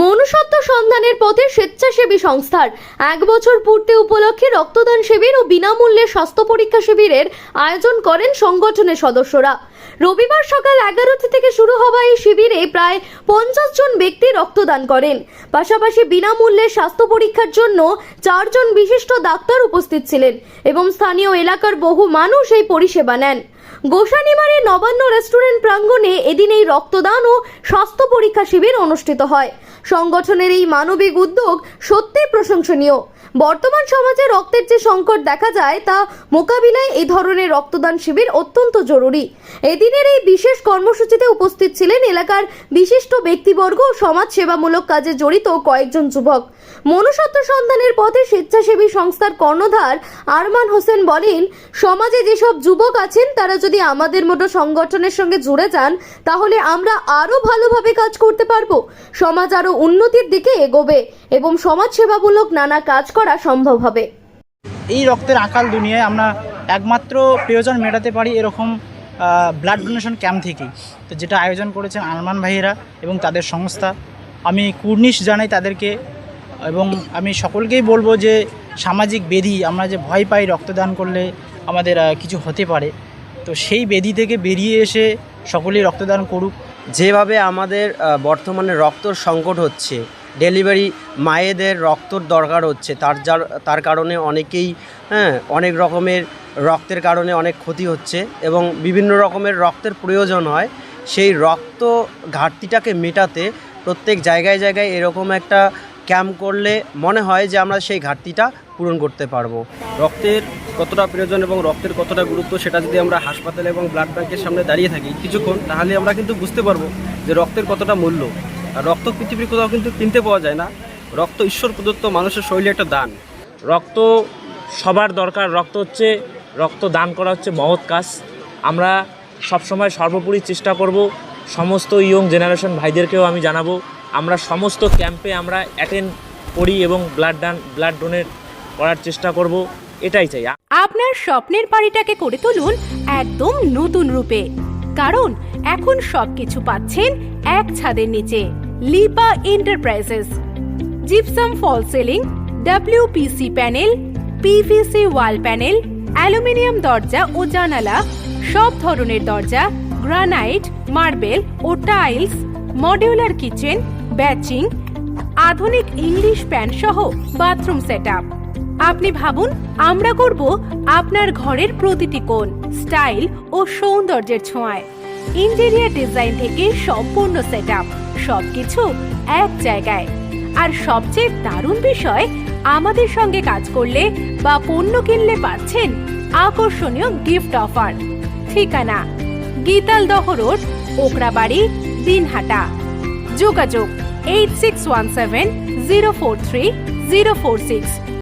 মনুষ্যত্ব সন্ধানের পথে স্বেচ্ছাসেবী সংস্থার এক বছর পূর্তি উপলক্ষে রক্তদান শিবির ও বিনামূল্যে স্বাস্থ্য পরীক্ষা শিবিরের আয়োজন করেন সংগঠনের সদস্যরা। রবিবার সকাল এগারোটা থেকে শুরু হওয়া এই শিবিরে প্রায় পঞ্চাশ জন ব্যক্তি রক্তদান করেন। পাশাপাশি বিনামূল্যে স্বাস্থ্য পরীক্ষার জন্য চারজন বিশিষ্ট ডাক্তার উপস্থিত ছিলেন এবং স্থানীয় এলাকার বহু মানুষ এই পরিষেবা নেন। গোসানিমারি নবান্ন রেস্টুরেন্ট প্রাঙ্গণে এদিন এই রক্তদান ও স্বাস্থ্য পরীক্ষা শিবির অনুষ্ঠিত হয়। সংগঠনের এই মানবিক উদ্যোগ সত্যিই প্রশংসনীয়। বর্তমান সমাজে রক্তের যে সংকট দেখা যায়, তা মোকাবিলায় এই ধরনের রক্তদান শিবির অত্যন্ত জরুরি। এদিনের এই বিশেষ কর্মসূচিতে উপস্থিত ছিলেন এলাকার বিশিষ্ট ব্যক্তিবর্গ ও সমাজ সেবামূলক কাজে জড়িত কয়েকজন যুবক। মনুষ্যত্ব সন্ধানের পথে স্বেচ্ছাসেবী সংস্থার কর্ণধার আরমান হোসেন বলেন, সমাজে যেসব যুবক আছেন, তারা যদি আমাদের মতো সংগঠনের সঙ্গে জুড়ে যান, তাহলে আমরা আরও ভালোভাবে কাজ করতে পারব। সমাজ আরও উন্নতির দিকে এগোবে এবং সমাজ সেবামূলক নানা কাজ করা সম্ভব হবে। এই রক্তের আকাল দুনিয়ায় আমরা একমাত্র প্রয়োজন মেটাতে পারি এরকম ব্লাড ডোনেশন ক্যাম্প থেকেই। তো যেটা আয়োজন করেছেন আরমান ভাইয়েরা এবং তাদের সংস্থা। আমি কুর্নিশ জানাই তাদেরকে এবং আমি সকলকেই বলব যে সামাজিক বেধি আমরা যে ভয় পাই রক্তদান করলে আমাদের কিছু হতে পারে। তো সেই বেধি থেকে বেরিয়ে এসে সকলেই রক্তদান করুক। যেভাবে আমাদের বর্তমানে রক্তর সংকট হচ্ছে, ডেলিভারি মায়েদের রক্তর দরকার হচ্ছে, তার যার, তার কারণে অনেকেই হ্যাঁ অনেক রকমের রক্তের কারণে অনেক ক্ষতি হচ্ছে এবং বিভিন্ন রকমের রক্তের প্রয়োজন হয়, সেই রক্ত ঘাটতিটাকে মেটাতে প্রত্যেক জায়গায় জায়গায় এরকম একটা ক্যাম্প করলে মনে হয় যে আমরা সেই ঘাটতিটা পূরণ করতে পারব। রক্তের কতটা প্রয়োজন এবং রক্তের কতটা গুরুত্ব সেটা যদি আমরা হাসপাতালে এবং ব্লাড ব্যাংকের সামনে দাঁড়িয়ে থাকি কিছুক্ষণ তাহলে আমরা কিন্তু বুঝতে পারব যে রক্তের কতটা মূল্য। আর রক্ত পৃথিবীর কোথাও কিন্তু কিনতে পাওয়া যায় না। রক্ত ঈশ্বর প্রদত্ত মানুষের শরীরে একটা দান। রক্ত সবার দরকার। রক্ত হচ্ছে রক্ত দান করা হচ্ছে মহৎ কাজ। আমরা সবসময় সর্বোপরি চেষ্টা করব সমস্ত ইয়ং জেনারেশন ভাইদেরকেও আমি জানাব আমরা সমস্ত ক্যাম্পে আমরা অ্যাটেন্ড করি এবং ব্লাড ডান ব্লাড ডোনেট করার চেষ্টা করব, এটাই চাই। আপনার স্বপ্নের বাড়িটাকে করে তুলুন একদম নতুন রূপে। কারণ এখন সবকিছু পাচ্ছেন এক ছাদের নিচে Lipa enterprises gypsum fall ceiling WPC panel PVC wall panel aluminium দরজা ও জানালা, সব ধরনের দরজা গ্রানাইট মার্বেল ও টাইলস মডিউলার কিচেন ব্যাচিং, আধুনিক ইংলিশ প্যান সহ বাথরুম সেটআপ। আপনি ভাবুন, আমরা করব আপনার ঘরের প্রতিটি কোণ, স্টাইল ও সৌন্দর্যের ছোঁয়ায়। ইন্টেরিয়ার ডিজাইন থেকে সম্পূর্ণ সেটআপ, সবকিছু এক জায়গায়। আর সবচেয়ে দারুণ বিষয়, আমাদের সঙ্গে কাজ করলে বা পণ্য কিনলে পাচ্ছেন আকর্ষণীয় গিফট অফার। ঠিকানা, গীতালদহ রোড ওকরাবাড়ি দিনহাটা। যোগাযোগ eight six one seven zero four three zero four six.